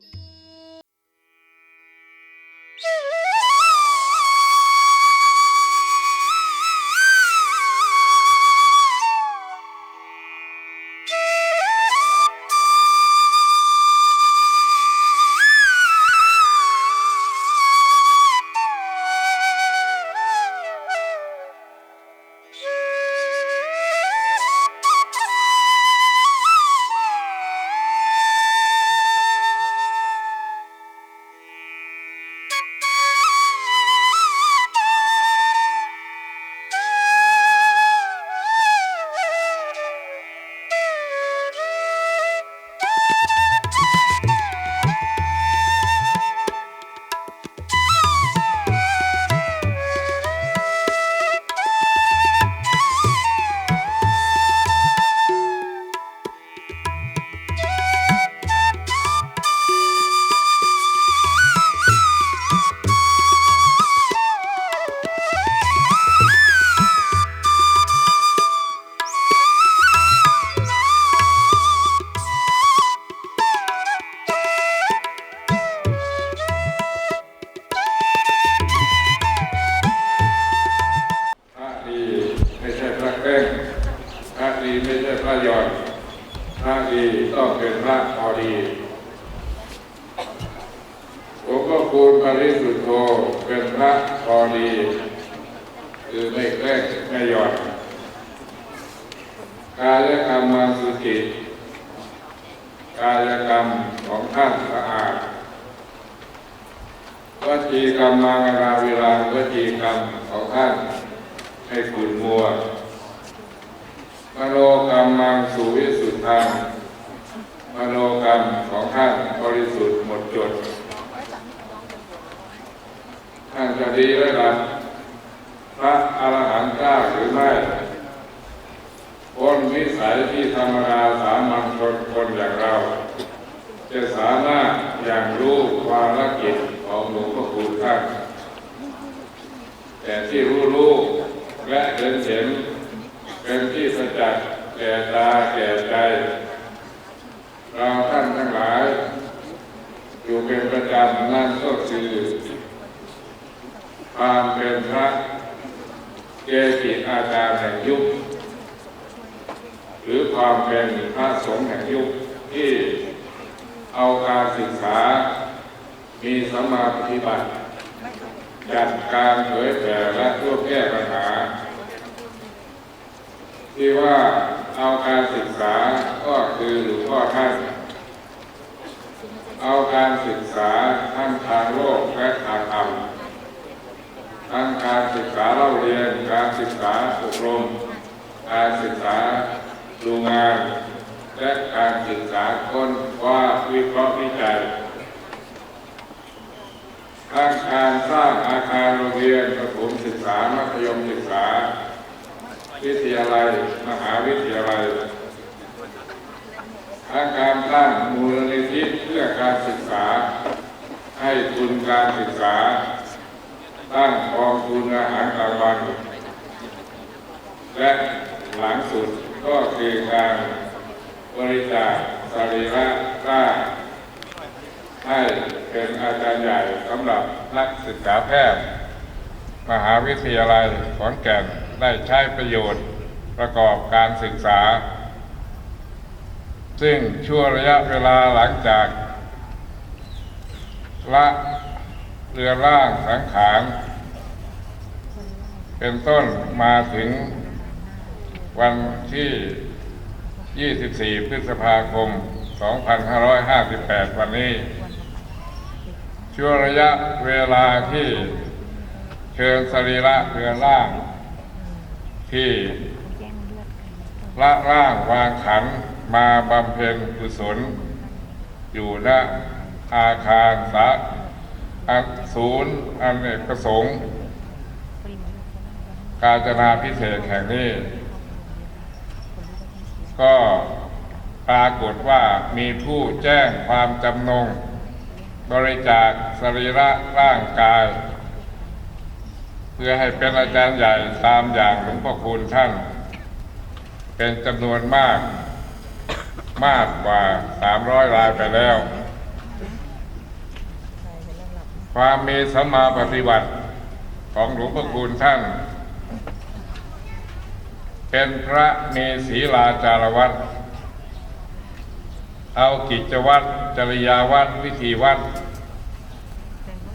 พ มาสุจิตกายกรรมของท่านสะอาดวจีกรรมมังราเวลาวจีกรรมของท่านให้ขุ่นมัวมโนกรรมมังสุวิสุทธังมโนกรรมของท่านบริสุทธิ์หมดจด ท่านจะดีระดับพระอรหันต์กล้าหรือไม่ พ้นวิสัยที่ธรรมดาสามัญชนคนอย่างเรา จะสามารถอย่างรู้ภารกิจของหลวงพ่อคูณท่านแต่ที่รู้รู้และเห็นเห็นเป็นที่ประจักษ์แก่ตาแก่ใจ เราท่านทั้งหลาย อยู่เป็นประจำนั่นก็คือความเป็นพระเกจิอาจารย์แห่งยุค หรือความเป็นพระสงฆ์แห่งยุคที่เอาการศึกษา มีสมาปฏิบัติจัดการเผยแผ่และร่วมแก้ปัญหา ที่ว่าเอาการศึกษาก็คือหลวงพ่อท่าน เอาการศึกษาทั้งทางโลกและทางธรรมทั้งการศึกษาเล่าเรียนการศึกษาอบรมการศึกษา ดูงาน และการศึกษาค้นว้าวิเคราะห์วิจัยทั้งการสร้างอาคารโรงเรียนประถมศึกษา มัธยมศึกษา วิทยาลัย มหาวิทยาลัยทั้งการตั้งมูลนิธิเพื่อการศึกษา ให้ทุนการศึกษา ตั้งกองทุนอาหารกลางวัน และหลังสุด ก็คือการบริจาคสรีระร่างให้เป็นอาจารย์ใหญ่สำหรับนักศึกษาแพทย์ มหาวิทยาลัยขอนแก่นได้ใช้ประโยชน์ประกอบการศึกษา ซึ่งช่วระยะเวลาหลังจาก ละเรือร่างสังขาร เป็นต้นมาถึง วันที่ 24 พฤษภาคม 2558 วันนี้ ช่วงระยะเวลาที่เชิญสรีระเรือร่าง ที่ละร่างวางขันมาบำเพ็ญกุศล อยู่ณอาคารสาอันศูนย์อันเอกประสงค์ การจนาพิเศษแห่งนี้ ก็ปรากฏว่ามีผู้แจ้งความจำนง บริจาคสรีระร่างกาย เพื่อให้เป็นอาจารย์ใหญ่ตามอย่างหลวงพ่อคูณท่าน เป็นจำนวนมากมากกว่า 300รายไปแล้ว ความมีสัมมาปฏิบัติของหลวงพ่อคูณท่าน เป็นพระมีศีลาจารวัดเอากิจวัตรจริยาวัดวิธีวัด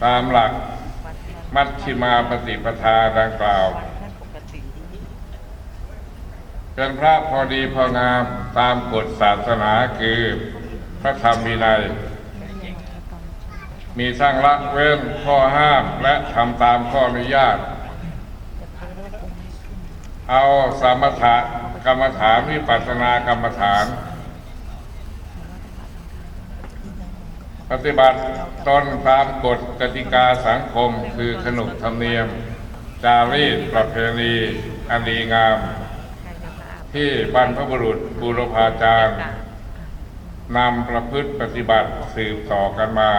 ตามหลักมัชชิมาปฏิปทาดังกล่าว เป็นพระพอดีพองามตามกฎศาสนาคือพระธรรมวินัย มีสร้างละเว้นข้อห้ามและทำตามข้ออนุญาต เอาสมถะกรรมฐานวิปัสสนากรรมฐาน ปฏิบัติตนตามกฎกติกาสังคมคือขนบธรรมเนียม จารีตประเพณีอันดีงาม ที่บรรพบุรุษบูรพาจารย์นำประพฤติปฏิบัติสืบต่อกันมา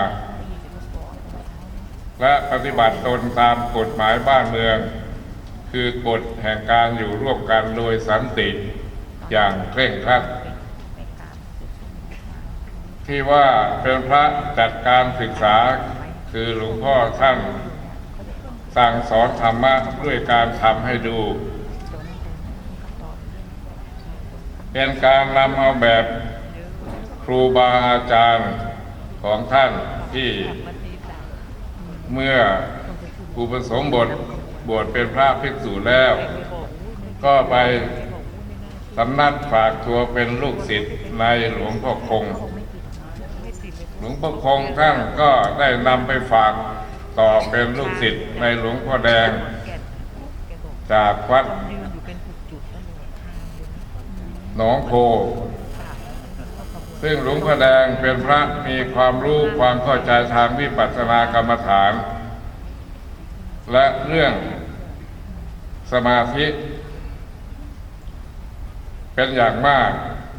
และปฏิบัติตนตามกฎหมายบ้านเมือง คือกฎแห่งการอยู่ร่วมกันโดยสันติอย่างเคร่งครัดที่ว่าเป็นพระจัดการศึกษาคือหลวงพ่อท่านสั่งสอนธรรมะด้วยการทำให้ดู เป็นการนำเอาแบบครูบาอาจารย์ของท่านที่เมื่ออุปสมบท บวชเป็นพระภิกษุแล้ว ก็ไปสำนักฝากตัวเป็นลูกศิษย์ในหลวงพ่อคง หลวงพ่อคงท่านก็ได้นำไปฝากต่อเป็นลูกศิษย์ในหลวงพ่อแดง จากวัดหนองโพซึ่งหลวงพ่อแดงเป็นพระมีความรู้ความเข้าใจทางวิปัสสนากรรมฐาน และเรื่อง สมาธิ เป็นอย่างมาก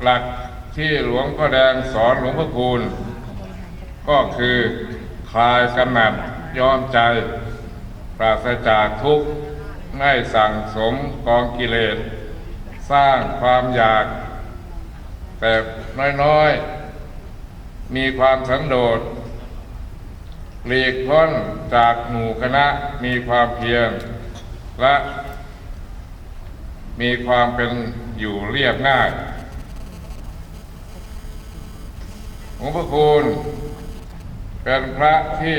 หลักที่หลวงพ่อแดงสอนหลวงพ่อคูณ ก็คือคลายกำหนัดยอมใจ ปราศจากทุกข์ไม่สั่งสมกองกิเลส สร้างความอยาก แต่น้อยๆ มีความสันโดษหลีกพ้นจากหมู่คณะมีความเพียรและ มีความเป็นอยู่เรียบง่ายหลวงพ่อคูณเป็นพระที่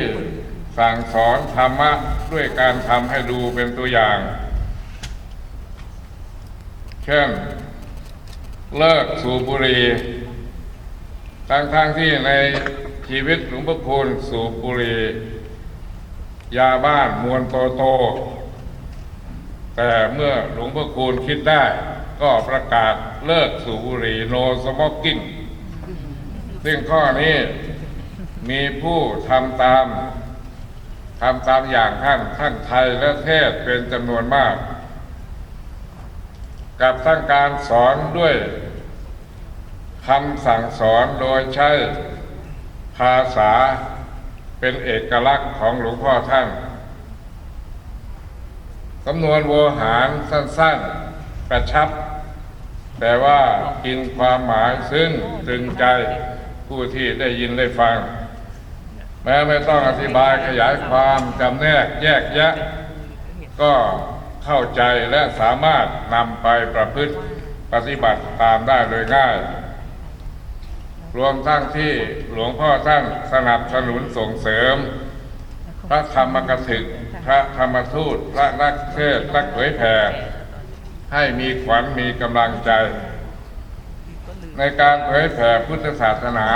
สั่งสอนธรรมะด้วยการทำให้ดูเป็นตัวอย่าง เช่น เลิกสูบบุหรี่ทั้งๆทที่ในชีวิตหลวงพ่อคูณสูบบุหรี่ยาบ้านมวลโตโต แต่เมื่อหลวงพ่อคูณคิดได้ ก็ประกาศเลิกสูบบุหรี่โนสมอกกิ้งซึ่งข้อนี้มีผู้ทำตามทำตามอย่างท่านท่านไทยและเทศเป็นจำนวนมาก กับทั้งการสอนด้วยคำสั่งสอนโดยใช้ภาษาเป็นเอกลักษณ์ของหลวงพ่อท่าน สำนวนโวหารสั้นๆ กระชับ แต่ว่ากินความหมายซึ่งตรึงใจผู้ที่ได้ยินได้ฟัง แม้ไม่ต้องอธิบายขยายความจำแนกแยกแยะ ก็เข้าใจและสามารถนำไปประพฤติปฏิบัติตามได้โดยง่าย รวมทั้งที่หลวงพ่อท่านสนับสนุนส่งเสริม พระธรรมกถึก พระธรรมทูต พระนักเทศน์นักเผยแผ่ให้มีขวัญมีกำลังใจ ในการเผยแผ่พุทธศาสนา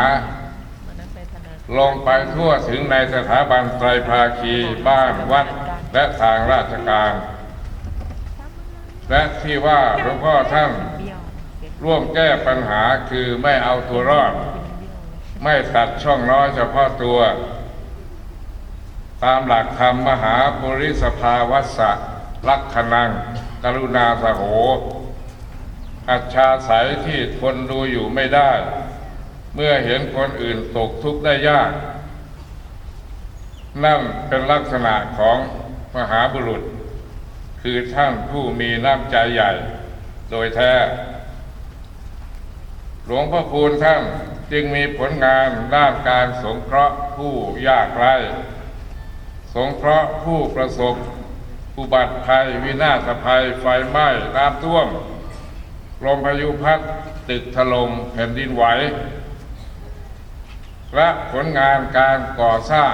ลงไปทั่วถึงในสถาบันไตรภาคีบ้านวัดและทางราชการ และที่ว่าหลวงพ่อท่านร่วมแก้ปัญหาคือไม่เอาตัวรอด ไม่ตัดช่องน้อยเฉพาะตัว ตามหลักธรรมมหาปริสภาวัสสะลักขณัง กรุณาสโหอัจฉาสายที่ทนดูอยู่ไม่ได้ เมื่อเห็นคนอื่นตกทุกข์ได้ยาก นั่นเป็นลักษณะของมหาบุรุษ คือท่านผู้มีน้ำใจใหญ่ โดยแท้ หลวงพ่อคูณท่านจึงมีผลงานด้านการสงเคราะห์ผู้ยากไร้ สงเคราะห์ผู้ประสบอุบัติภัย วินาศภัย ไฟไหม้ น้ำท่วมลมพายุพัดตึกถล่มแผ่นดินไหว และผลงานการก่อสร้าง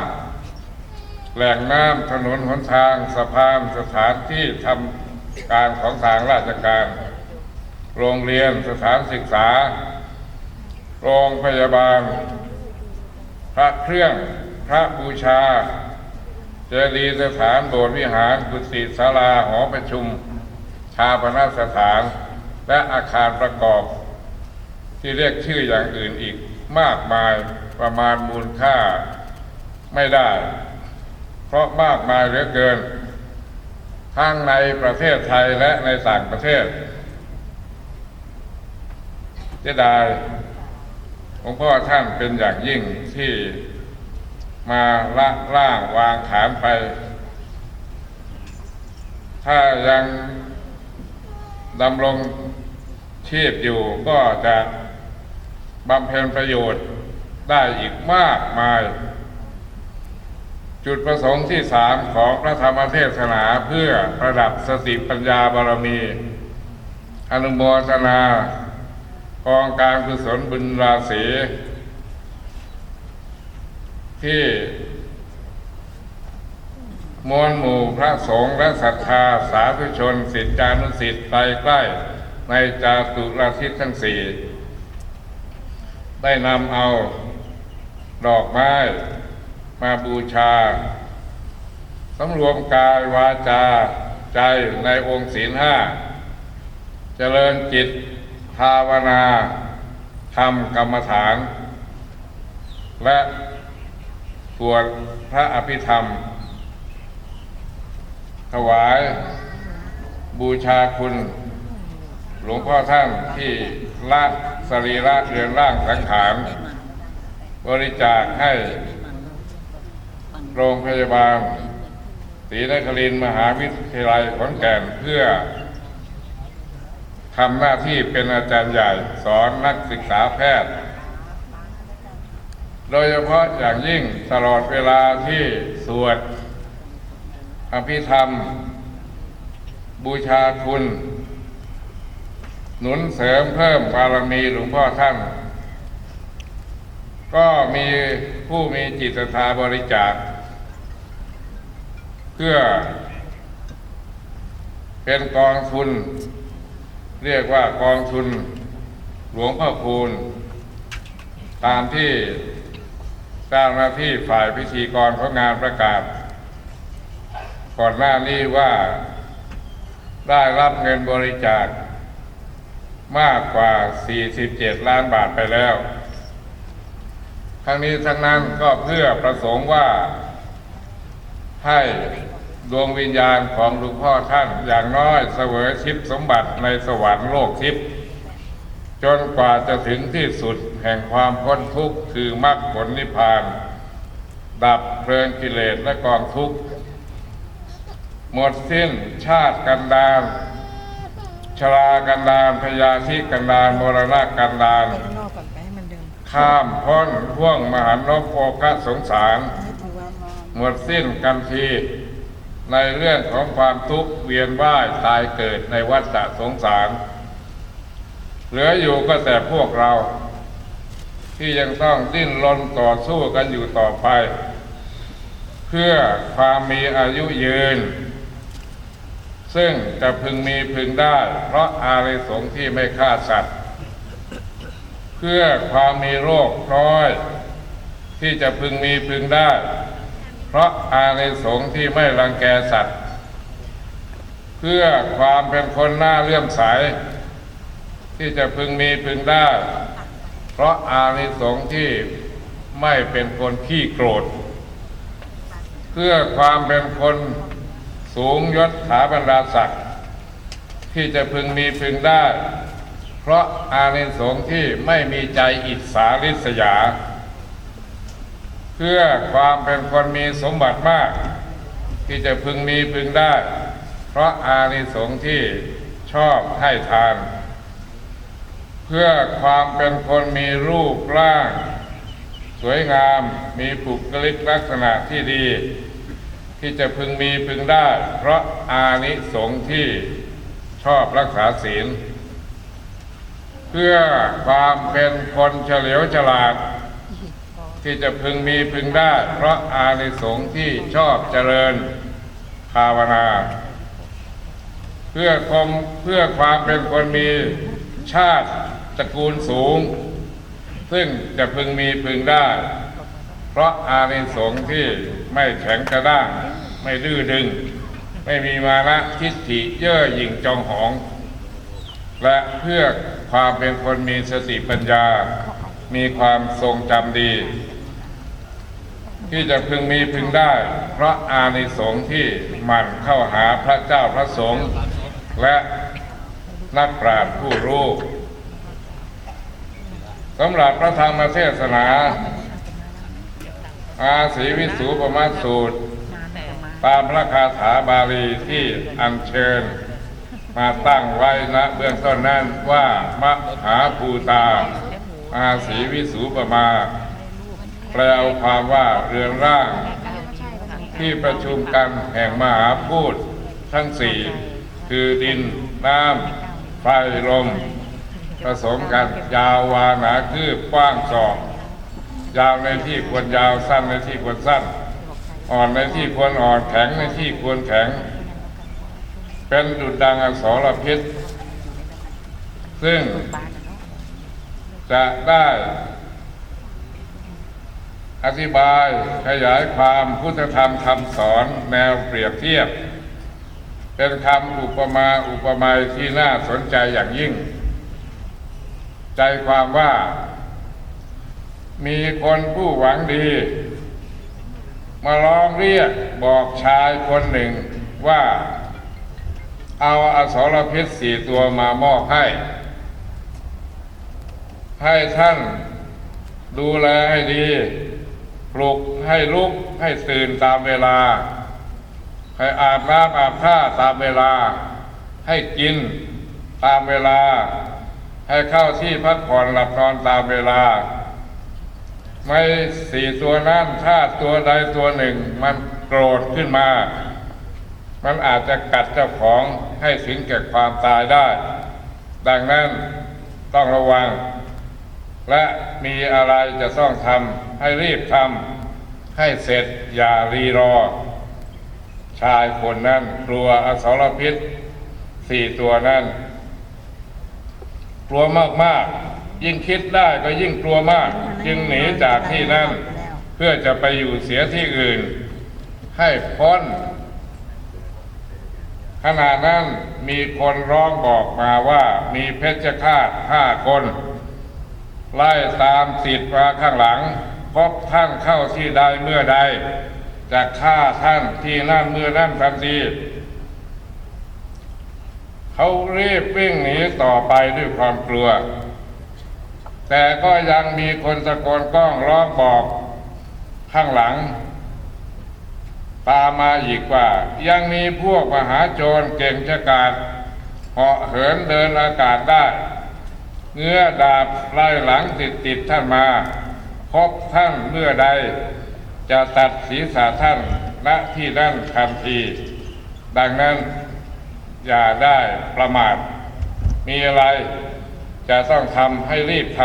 แหล่งน้ำถนนหนทางสะพานสถานที่ทำการของทางราชการ โรงเรียนสถานศึกษา โรงพยาบาล พระเครื่องพระบูชา เจดีย์สถานโบสถ์วิหารกุฏิศาลาหอประชุม ชาปนสถาน และอาคารประกอบ ที่เรียกชื่ออย่างอื่นอีกมากมายประมาณมูลค่าไม่ได้ เพราะมากมายเหลือเกิน ทั้งในประเทศไทยและในต่างประเทศเจดายหลวงพ่อท่านเป็นอย่างยิ่งที่ มาละล่างวางฐานไป ถ้ายังดำรงชีพอยู่ก็จะบำเพ็ญประโยชน์ได้อีกมากมาย จุดประสงค์ที่สามของพระธรรมเทศนาเพื่อประดับสติปัญญาบารมี อนุโมทนา กองการกุศลบุญราศี ที่มวลหมู่พระสงฆ์และศรัทธาสาธุชนสิทธานุสิทธิ์ไปใกล้ในจาตุราทิศทั้งสี่ได้นำเอาดอกไม้มาบูชาสำรวมกายวาจาใจในองค์ศีลห้าเจริญจิตภาวนาทำกรรมฐาน และ สวดพระอภิธรรม ถวายบูชาคุณ หลวงพ่อท่านที่ละสรีระเรือนร่างสังขาร บริจาคให้ โรงพยาบาลศรีนครินมหาวิทยาลัยขอนแก่นเพื่อทำหน้าที่เป็นอาจารย์ใหญ่สอนนักศึกษาแพทย์ โดยเฉพาะอย่างยิ่งตลอดเวลาที่สวด อภิธรรม บูชาคุณ หนุนเสริมเพิ่มบารมีหลวงพ่อท่าน ก็มีผู้มีจิตศรัทธาบริจาค เพื่อเป็นกองทุน เรียกว่ากองทุนหลวงพ่อคูณตามที่ เจ้าหน้าที่ฝ่ายพิธีกรของงานประกาศ ก่อนหน้านี้ว่าได้รับเงินบริจาคมากกว่า 47 ล้านบาทไปแล้ว ทั้งนี้ทั้งนั้นก็เพื่อประสงค์ว่า ให้ดวงวิญญาณของหลวงพ่อท่านอย่างน้อยเสวยชิพสมบัติในสวรรค์โลกทิพย์ จนกว่าจะถึงที่สุดแห่งความพ้นทุกข์คือมรรคผลนิพพาน ดับเพลิงกิเลสและกองทุกข์ หมดสิ้นชาติกันดานชรากันดานพยาธิกันดานมรณะกันดานข้ามพ้นห่วงมหันตโภคสงสารให้ถือว่ามาหมดสิ้นกันทีในเรื่องของความทุกข์เวียนว่ายตายเกิดในวัฏสงสาร เหลืออยู่ก็แต่พวกเรา ที่ยังต้องดิ้นรนต่อสู้กันอยู่ต่อไป เพื่อความมีอายุยืน ซึ่งจะพึงมีพึงได้ เพราะอาริสงส์ที่ไม่ฆ่าสัตว์ เพื่อความมีโรคน้อย ที่จะพึงมีพึงได้ เพราะอานิสงส์ที่ไม่รังแกสัตว์ เพื่อความเป็นคนหน้าเลื่อมใส ที่จะพึงมีพึงได้ เพราะอานิสงส์ที่ไม่เป็นคนขี้โกรธ เพื่อความเป็นคนสูงยศถาบรรดาศักดิ์ที่จะพึงมีพึงได้ เพราะอานิสงส์ที่ไม่มีใจอิจฉาริษยา เพื่อความเป็นคนมีสมบัติมาก ที่จะพึงมีพึงได้ เพราะอานิสงส์ที่ชอบให้ทาน พื่อความเป็นคนมีรูปร่าง สวยงามมีบุคลิกลักษณะที่ดี ที่จะพึงมีพึงได้ เพราะอานิสงส์ที่ชอบรักษาศีล เพื่อความเป็นคนเฉลียวฉลาด ที่จะพึงมีพึงได้ เพราะอานิสงส์ที่ชอบเจริญภาวนา เพื่อคมเพื่อความเป็นคนมีชาติต ระกูลสูง ซึ่งจะพึงมีพึงได้ เพราะอานิสงส์ที่ไม่แข็งกระด้าง ไม่ดื้อดึง ไม่มีมานะทิฏฐิเย่อหยิ่งจองหอง และเพื่อความเป็นคนมีสติปัญญา มีความทรงจำดี ที่จะพึงมีพึงได้ เพราะอานิสงส์ที่หมั่นเข้าหาพระเจ้าพระสงฆ์และนักปราชญ์ผู้รู้ สำหรับพระธรรมเทศนาอาศีวิสูปมาสูตร ตามพระคาถาบาลีที่อัญเชิญ มาตั้งไว้ณเบื้องต้นนั้นว่ามหาภูตา อาศีวิสูปมา แปลความว่าเรือนร่าง ที่ประชุมกันแห่งมหาพูดทั้งสี่ คือดินน้ำไฟลม ผสมกัน ยาววาหนาคืบกว้างศอกยาวในที่ควรยาวสั้นในที่ควรสั้น อ่อนในที่ควรอ่อนแข็งในที่ควรแข็ง เป็นดุจดังอสรพิษ ซึ่งจะได้อธิบายขยายความพุทธธรรมคำสอนแนวเปรียบเทียบ เป็นคำอุปมาอุปไมยที่น่าสนใจอย่างยิ่ง ใจความว่า มีคนผู้หวังดี มาร้องเรียกบอกชายคนหนึ่งว่า เอาอสรพิษสี่ตัวมามอบให้ ให้ท่านดูแลให้ดีปลุกให้ลุกให้ตื่นตามเวลา ให้อาบน้ำอาบท่าตามเวลา ให้กินตามเวลา ให้เข้าที่พักผ่อนหลับนอนตามเวลา ไม่สี่ตัวนั้นถ้าตัวใดตัวหนึ่ง มันโกรธขึ้นมา มันอาจจะกัดเจ้าของให้ถึงแก่ความตายได้ ดังนั้นต้องระวัง และมีอะไรจะต้องทำให้รีบทำให้เสร็จอย่ารีรอ ชายคนนั้นกลัวอสรพิษสี่ตัวนั้น กลัวมากๆ ยิ่งคิดได้ก็ยิ่งกลัวมาก จึงหนีจากที่นั่น เพื่อจะไปอยู่เสียที่อื่น ให้พ้นขณะนั้นมีคนร้องบอกมาว่ามีเพชฌฆาตห้าคน ไล่ตามติดมาข้างหลังพบท่านเข้าที่ใดเมื่อใดจะฆ่าท่านที่นั่นเมื่อนั้นทันที เขารีบวิ่งหนีต่อไปด้วยความกลัว แต่ก็ยังมีคนตะโกนก้องร้องบอกข้างหลัง ตามมาอีกว่า ยังมีพวกมหาโจรเก่งชะกาจเหาะเหินเดินอากาศได้ เงื้อดาบไล่หลังติดติดท่านมาพบท่านเมื่อใด จะตัดศีรษะท่านณที่นั่นทันที ดังนั้น อย่าได้ประมาท มีอะไรจะต้องทำให้รีบท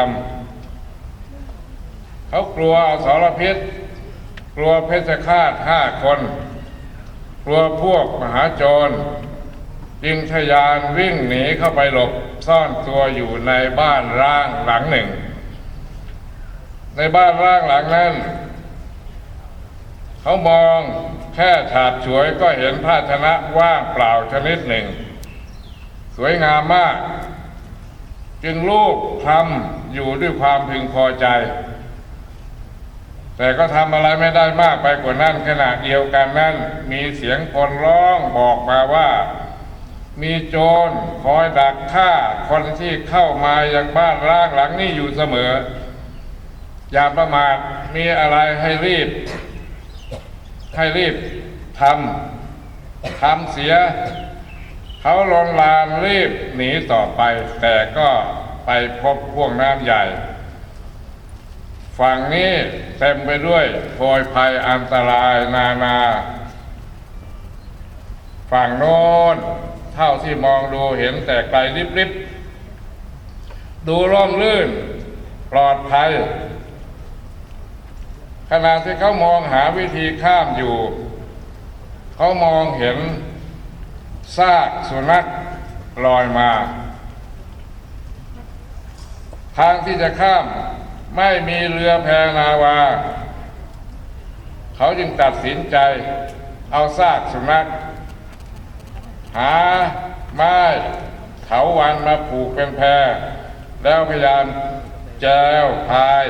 ำเขากลัวอสรพิษ กลัวเพชฌฆาตห้าคน กลัวพวกมหาโจรจึงทยานวิ่งหนีเข้าไปหลบซ่อนตัวอยู่ในบ้านร้างหลังหนึ่ง ในบ้านร้างหลังนั้น เขามอง แค่ฉาบฉวยก็เห็นภาชนะว่างเปล่าชนิดหนึ่ง สวยงามมาก จึงลูกทำอยู่ด้วยความพึงพอใจ แต่ก็ทำอะไรไม่ได้มากไปกว่านั้นขณะเดียวกันนั้น มีเสียงคนร้องบอกมาว่า มีโจรคอยดักฆ่าคนที่เข้ามายังบ้านร้างหลังนี้อยู่เสมอ อย่าประมาทมีอะไรให้รีบ ให้รีบทำทำเสีย เขาลนลานรีบหนีต่อไป แต่ก็ไปพบพ่วงน้ำใหญ่ ฝั่งนี้เต็มไปด้วยโพยภัยอันตรายนานา ฝั่งโน้นเท่าที่มองดูเห็นแต่ไกลริบๆดูร่มรื่น ปลอดภัย ขณะที่เขามองหาวิธีข้ามอยู่ เขามองเห็นซากสุนัขลอยมา ทางที่จะข้ามไม่มีเรือแพนาวา เขาจึงตัดสินใจเอาซากสุนัข หาไม้เถาวันมาผูกเป็นแพ แล้วพยายามแจวพาย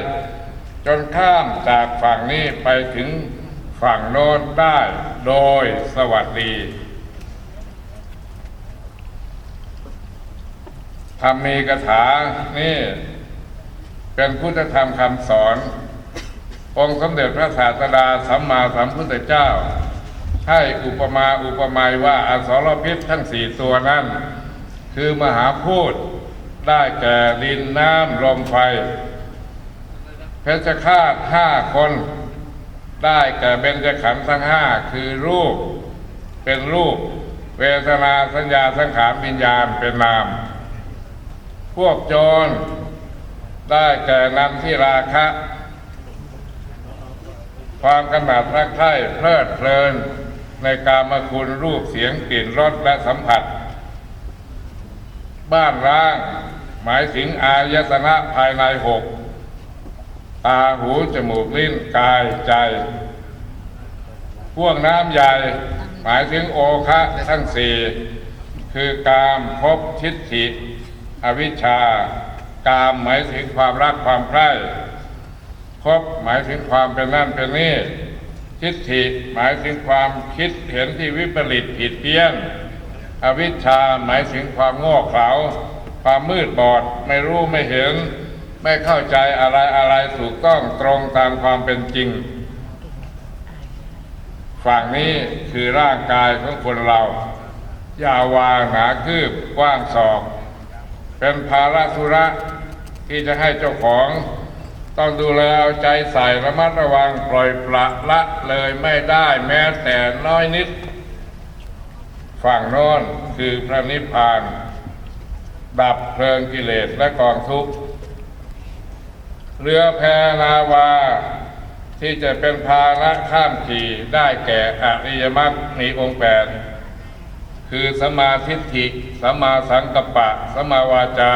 จนข้ามจาก ฝั่งนี้ไปถึงฝั่งโน้นได้โดยสวัสดีธรรมีกถานี่เป็นพุทธธรรมคำสอน องค์สมเด็จพระศาสดาสัมมาสัมพุทธเจ้า ให้อุปมาอุปไมยว่าอสรพิษทั้งสี่ตัวนั้น คือมหาพูดได้แก่ดินน้ำลมไฟ เพชฌฆาตห้าคน ได้แก่เบญจขันธ์ทั้งห้าคือรูป เป็นรูป เวทนาสัญญาสังขารวิญญาณเป็นนาม พวกโจร ได้แก่นันที่ราคะ ความกำหนัดรักใคร่เพลิดเพลินในการมาคุณรูปเสียงกลิ่นรสและสัมผัส บ้านร้าง หมายถึงอายตนะภายในหก ตาหูจมูกลิ้นกายใจพ่วกน้ำใหญ่ หมายถึงโอคะทั้งสี่ คือกามภพทิฏฐิ อวิชชา กามหมายถึงความรักความใคร่ภพหมายถึงความเป็นนั่นเป็นนี่ทิฏฐิหมายถึงความคิดเห็นที่วิปริตผิดเพี้ยน อวิชชาหมายถึงความโง่เขลาความมืดบอดไม่รู้ไม่เห็น ไม่เข้าใจอะไรอะไรถูกต้องตรงตามความเป็นจริง ฝั่งนี้คือร่างกายของคนเรายาววางหนาคืบกว้างศอก เป็นภาระธุระที่จะให้เจ้าของต้องดูแลเอาใจใส่ระมัดระวังปล่อยปละละเลยไม่ได้แม้แต่น้อยนิด ฝั่งโน้นคือพระนิพพาน ดับเพลิงกิเลสและกองทุกข์ เรือแพนาวา ที่จะเป็นพาหนะข้ามขี่ได้แก่อริยมรรคมีองค์แปดคือสมาทิฏฐิสมาสังกปะ สมาวาจา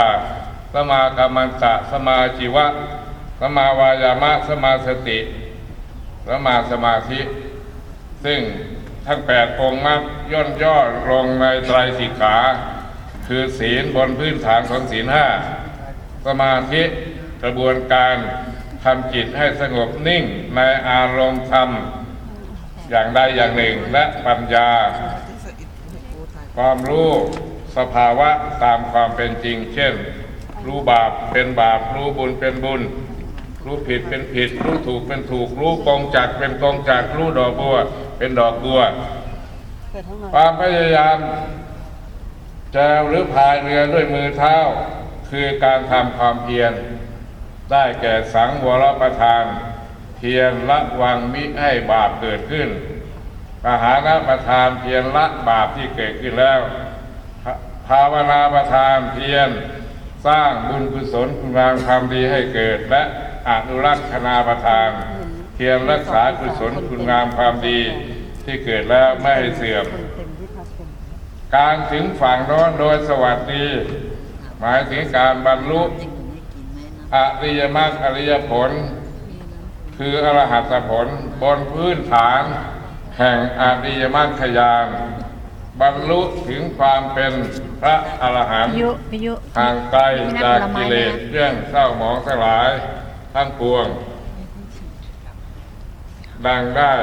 สมากัมมันตะ สมาจิวะ สมาวายามะ สมาสติ สมมาสมาธิ ซึ่งทั้งแปดองค์มรรคย่นย่อลงในไตรสิกขา คือศีลบนพื้นฐานของศีลห้า สมาธิ กระบวนการทำจิตให้สงบนิ่งในอารมณ์ธรรมอย่างใดอย่างหนึ่งและปัญญา ความรู้สภาวะตามความเป็นจริง เช่น รู้บาปเป็นบาป รู้บุญเป็นบุญ รู้ผิดเป็นผิด รู้ถูกเป็นถูก รู้กองจักเป็นกองจักรู้ดอกบัว เป็นดอกบัว ความพยายามแจวหรือพายเรือด้วยมือเท้า คือการทำความเพียร ได้แก่สังวรประทาน เพียรละวังมิให้บาปเกิดขึ้นปหานะประทานเพียรละบาปที่เกิดขึ้นแล้ว ภาวนาประทานเพียรสร้างบุญกุศลคุณงามความดีให้เกิด และอนุรักษนาประทาน เพียรรักษากุศลคุณงามความดีที่เกิดแล้วไม่ให้เสื่อมกเป็นการถึงฝั่งโน้นโดยสวัสดี หมายถึงการบรรลุ อริยมรรคอริยผล คืออรหัตผลบนพื้นฐาน แห่งอริยมรรคยานบรรลุถึงความเป็นพระอรหันพิต์ยุพิยุห่างไกลจากกิเลสเรื่องเศร้าหมองทั้งหลาย ทั้งปวง ดังได้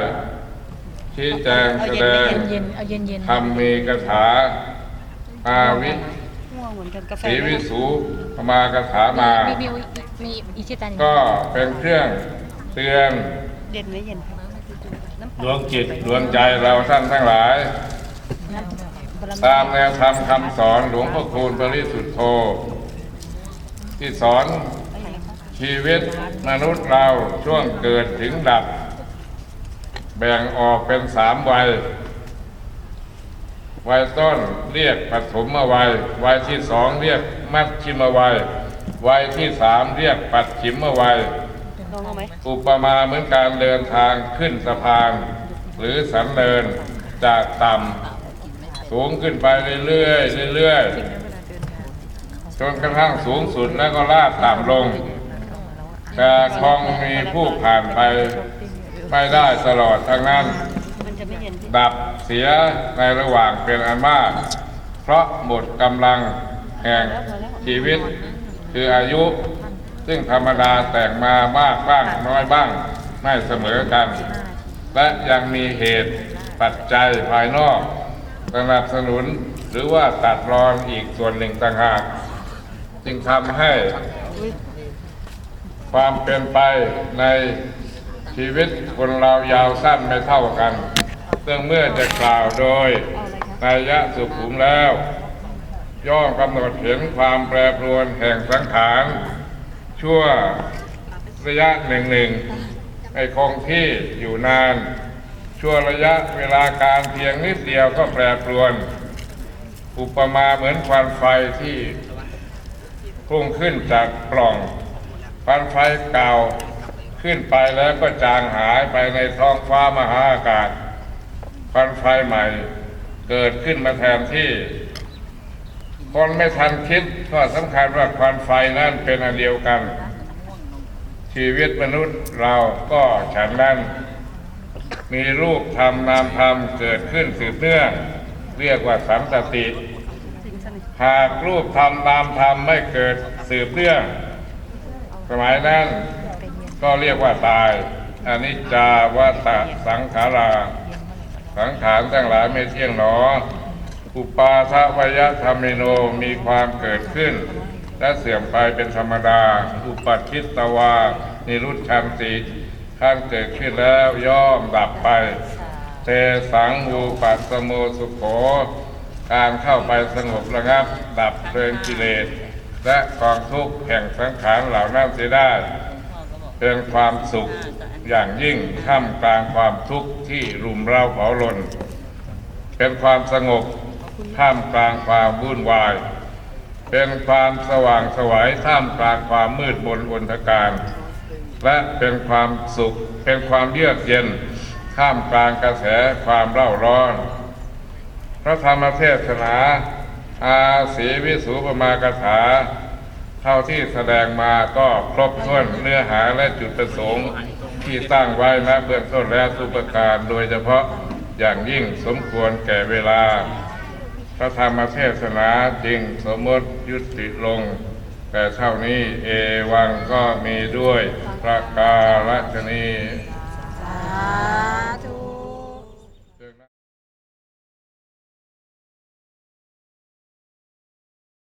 ชี้แจงเอาแสเย็นดงเย็นเอาเย็นเย็นธรรมมีกถาอาวิ ง่วงเหมือนกันกาแฟศรีวิสูมากถามา มีมีมีอีชิตันก็เป็นเครื่องเตือนเย็นไหมเย็นครับน้ำดวงจิตดวงใจเราท่านทั้งหลายบารมีตามแนวธรรมคำสอนหลวงพ่อคูณปริสุทธโธ ที่สอนชีวิตมนุษย์เราช่วงเกิดถึงดับ แบ่งออกเป็นสามวัย วัยต้นเรียกปฐมวัย วัยที่สองเรียกมัชชิมวัย วัยที่สามเรียกปัจฉิมวัยลองเอาไหมอุปมาเหมือนการเดินทางขึ้นสะพาน หรือสันเดินจากต่ำสูงขึ้นไปเรื่อยๆเรื่อยๆจนกระทั่งสูงสุดแล้วก็ลาดต่ำลง แต่คงมีผู้ผ่านไปไม่ได้ตลอดทั้งนั้นมัน จะไม่เย็นพี่ดับเสียในระหว่างเป็นอันมาก เพราะหมดกำลังแห่งชีวิต คืออายุ ซึ่งธรรมดาแต่งมามากบ้างน้อยบ้าง ไม่เสมอกัน และยังมีเหตุปัจจัยภายนอกสนับสนุนหรือว่าตัดรอนอีกส่วนหนึ่งต่างหาก จึงทำให้ความเป็นไปในชีวิตคนเรายาวสั้นไม่เท่ากัน ซึ่งเมื่อจะกล่าวโดยเอาอะไระนัยยะสุขุมแล้ว ย่อกำหนดเห็นความแปรปรวนแห่งสังขาร ชั่วระยะหนึ่งหนึ่งให้คงที่อยู่นาน ชั่วระยะเวลาการเพียงนิดเดียวก็แปรปรวน อุปมาเหมือนควันไฟที่พุ่งขึ้นจากปล่องควันไฟเก่าขึ้นไปแล้วก็จางหายไปในท้องฟ้ามหาอากาศ ควันไฟใหม่เกิดขึ้นมาแทนที่ คนไม่ทันคิดก็สำคัญว่าควันไฟนั้นเป็นอันเดียวกัน ชีวิตมนุษย์เราก็ฉันนั้น มีรูปธรรมนามธรรมเกิดขึ้นสืบเนื่อง เรียกว่าสันตติหน่อยหากรูปธรรมนามธรรมไม่เกิดสืบเนื่อง สมัยนั้นก็เรียกว่าตายอนิจจาวัตสังขารา สังขารทั้งหลายไม่เที่ยงหนอ อุปาทวยธรรมิโนมีความเกิดขึ้น และเสื่อมไปเป็นธรรมดา อุปัชิตตวา นิรุตชันติท่านเกิดขึ้นแล้วย่อมดับไป เทสังวูปัสโมสุโข การเข้าไปสงบระงับ ดับเพลิงกิเลส และกองทุกข์แห่งสังขารเหล่านั้นเสียได้ เป็นความสุข อย่างยิ่งท่ามกลางความทุกข์ที่รุมเร้าเผาลน เป็นความสงบท่ามกลางความวุ่นวาย เป็นความสว่างสวัยท่ามกลางความมืดมนอนทการ และเป็นความสุขเป็นความเยือกเย็นท่ามกลางกระแสความเร่าร้อน พระธรรมเทศนา อาศีวิสูปมากถาเท่าที่แสดงมาก็ครบถ้วนเนื้อหาและจุดประสงค์ ที่ตั้งไว้ณเบื้องต้นแล้วทุกประการ โดยเฉพาะอย่างยิ่งสมควรแก่เวลา พระธรรมเทศนาจริงสมมติยุติลง แต่เท่านี้เอวังก็มีด้วยประการฉนีสาธุ